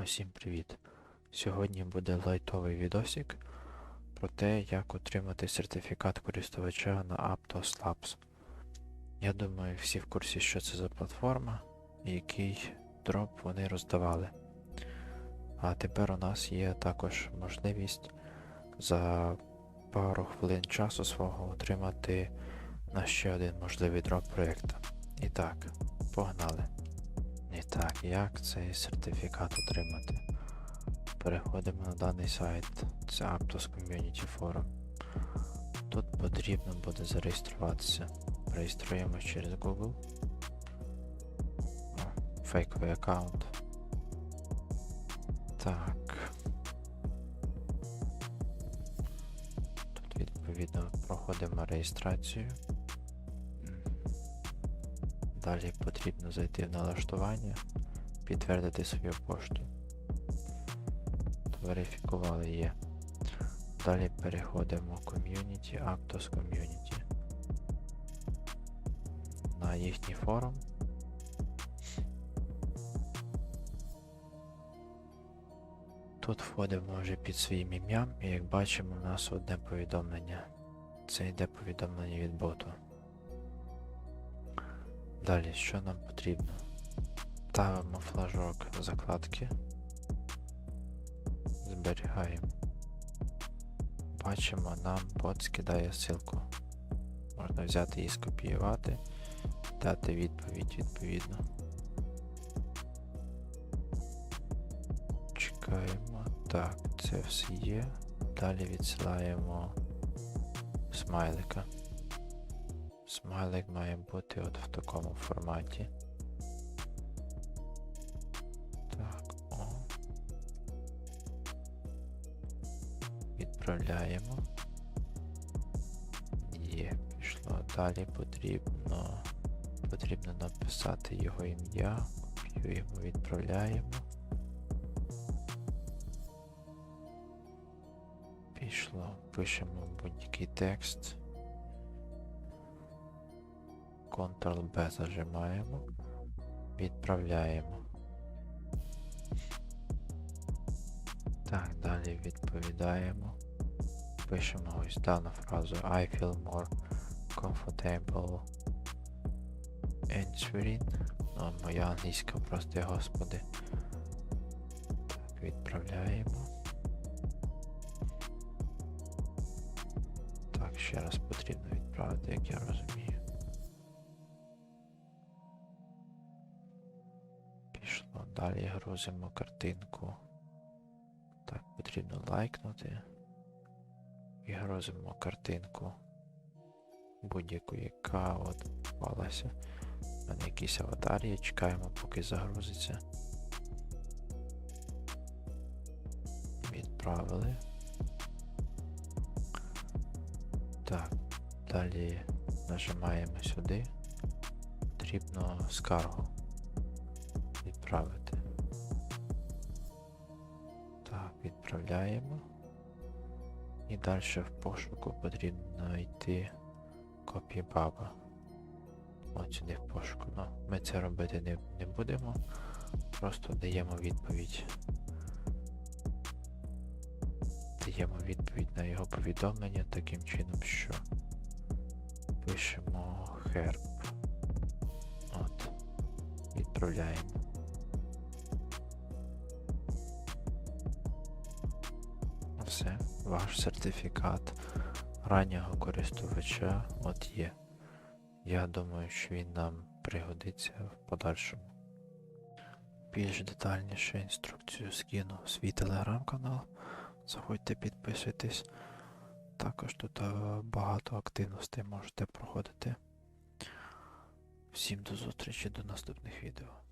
Усім привіт! Сьогодні буде лайтовий відосик про те, як отримати сертифікат користувача на Aptos Labs. Я думаю, всі в курсі, що це за платформа і який дроп вони роздавали. А тепер у нас є також можливість за пару хвилин часу свого отримати на ще один можливий дроп проєкта. І так, погнали! І так, як цей сертифікат отримати? Переходимо на даний сайт, це Aptos Community Forum. Тут потрібно буде зареєструватися. Реєструємось через Google. Фейковий аккаунт. Так. Тут відповідно проходимо реєстрацію. Далі потрібно зайти в налаштування, підтвердити свою пошту. Верифікували є. Далі переходимо в Community, Aptos Community. На їхній форум. Тут входимо вже під своїм ім'ям, і як бачимо, у нас одне повідомлення. Це йде повідомлення від боту. Далі, що нам потрібно? Ставимо флажок закладки. Зберігаємо. Бачимо, нам бот скидає ссылку. Можна взяти і скопіювати, дати відповідь відповідно. Чекаємо. Так, це все є. Далі відсилаємо смайлика. Смайлик має бути от в такому форматі. Так, о. Відправляємо. Є, пішло. Далі потрібно потрібно написати його ім'я. Копіюємо, відправляємо. Пішло. Пишемо будь-який текст. Ctrl-B зажимаємо, відправляємо. Так, далі відповідаємо. Пишемо ось дану фразу I feel more comfortable answering. Ну, моя англійська, прости господи. Так, відправляємо. Так, ще раз потрібно відправити, як я розумію. Пішло. Далі грузимо картинку. Так, потрібно лайкнути. І грузимо картинку. Будь-яку, яка от попалася. У мене якийсь аватар є, чекаємо, поки загрузиться. Відправили. Так, далі нажимаємо сюди. Потрібно скаргу відправити. Так, відправляємо. І далі в пошуку потрібно йти копії баба. От сюди в пошуку. Ну, ми це робити не, не будемо. Просто даємо відповідь. Даємо відповідь на його повідомлення таким чином, що пишемо herb. От. Відправляємо. Ваш сертифікат раннього користувача от є. Я думаю, що він нам пригодиться в подальшому. Більш детальніше інструкцію скину в свій телеграм-канал. Заходьте, підписуйтесь. Також тут е, багато активностей можете проходити. Всім до зустрічі до наступних відео.